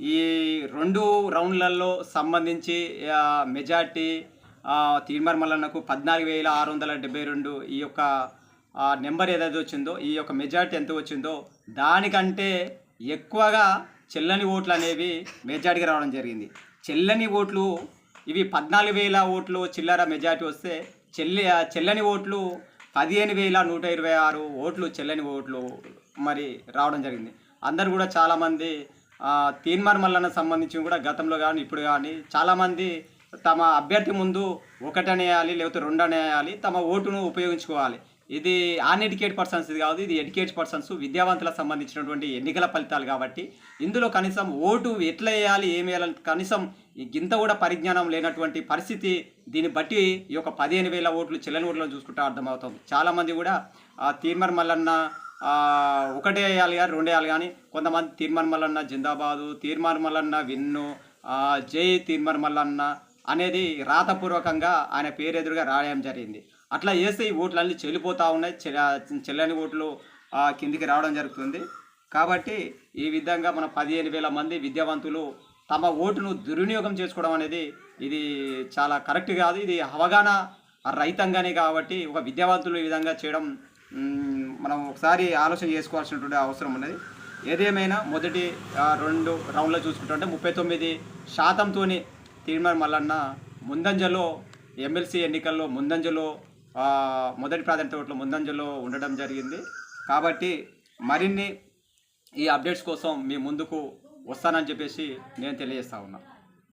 ఈ రెండు రౌండ్లలో సంబంధించి మెజార్టీ తీర్మార్ మల్లన్నకు పద్నాలుగు వేల ఆరు వందల డెబ్బై రెండు ఈ యొక్క నెంబర్ ఏదైతే వచ్చిందో ఈ యొక్క మెజార్టీ ఎంత వచ్చిందో దానికంటే ఎక్కువగా చెల్లని ఓట్లు అనేవి మెజార్టీగా రావడం జరిగింది. చెల్లని ఓట్లు ఇవి పద్నాలుగు వేల ఓట్లు చిల్లర మెజార్టీ వస్తే చెల్లి చెల్లని ఓట్లు పదిహేను వేల నూట ఇరవై ఆరు ఓట్లు చెల్లని ఓట్లు మరి రావడం జరిగింది. అందరు కూడా చాలామంది తీన్మార్ మల్లన్న సంబంధించి కూడా గతంలో కానీ ఇప్పుడు కానీ చాలామంది తమ అభ్యర్థి ముందు ఒకటనేయాలి లేకపోతే రెండు అనేయాలి తమ ఓటును ఉపయోగించుకోవాలి. ఇది అన్ఎడ్యుకేట్ పర్సన్స్ ఇది కాదు ఇది ఎడ్యుకేట్ పర్సన్స్ విద్యావంతులకు సంబంధించినటువంటి ఎన్నికల ఫలితాలు కాబట్టి ఇందులో కనీసం ఓటు ఎట్లా వేయాలి ఏం వేయాలి కనీసం ఇంత గింత కూడా పరిజ్ఞానం లేనటువంటి పరిస్థితి దీన్ని బట్టి ఈ యొక్క పదిహేను వేల ఓట్లు చెల్లని ఓట్లను చూసుకుంటే అర్థమవుతుంది. చాలామంది కూడా ఆ తీర్మర్ మల్లన్న ఒకటే వేయాలి కానీ రెండు వేయాలి కానీ కొంతమంది తీర్మర్ మల్లన్న జిందాబాదు తీర్మర్ మల్లన్న విన్ను జై తీర్మర్ మల్లన్న అనేది రాతపూర్వకంగా ఆయన పేరు ఎదురుగా రాయడం జరిగింది. అట్లా చేస్తే ఈ ఓట్లన్నీ చెల్లిపోతూ ఉన్నాయి చెల్లని ఓట్లు కిందికి రావడం జరుగుతుంది. కాబట్టి ఈ విధంగా మన పదిహేను వేల మంది విద్యావంతులు తమ ఓటును దుర్వినియోగం చేసుకోవడం అనేది ఇది చాలా కరెక్ట్ కాదు. ఇది అవగాహన రైతంగానే కాబట్టి ఒక విద్యావంతులు ఈ విధంగా చేయడం మనం ఒకసారి ఆలోచన చేసుకోవాల్సినటువంటి అవసరం ఉన్నది. ఏదేమైనా మొదటి రెండు రౌండ్లో చూసుకుంటుంటే ముప్పై తొమ్మిది శాతంతోని తీర్మార్ మల్లన్న ముందంజలో ఎమ్మెల్సీ ఎన్నికల్లో ముందంజలో మొదటి ప్రాధాన్యత ఓట్లో ముందంజలో ఉండడం జరిగింది. కాబట్టి మరిన్ని ఈ అప్డేట్స్ కోసం మీ ముందుకు వస్తానని చెప్పేసి నేను తెలియజేస్తా ఉన్నా.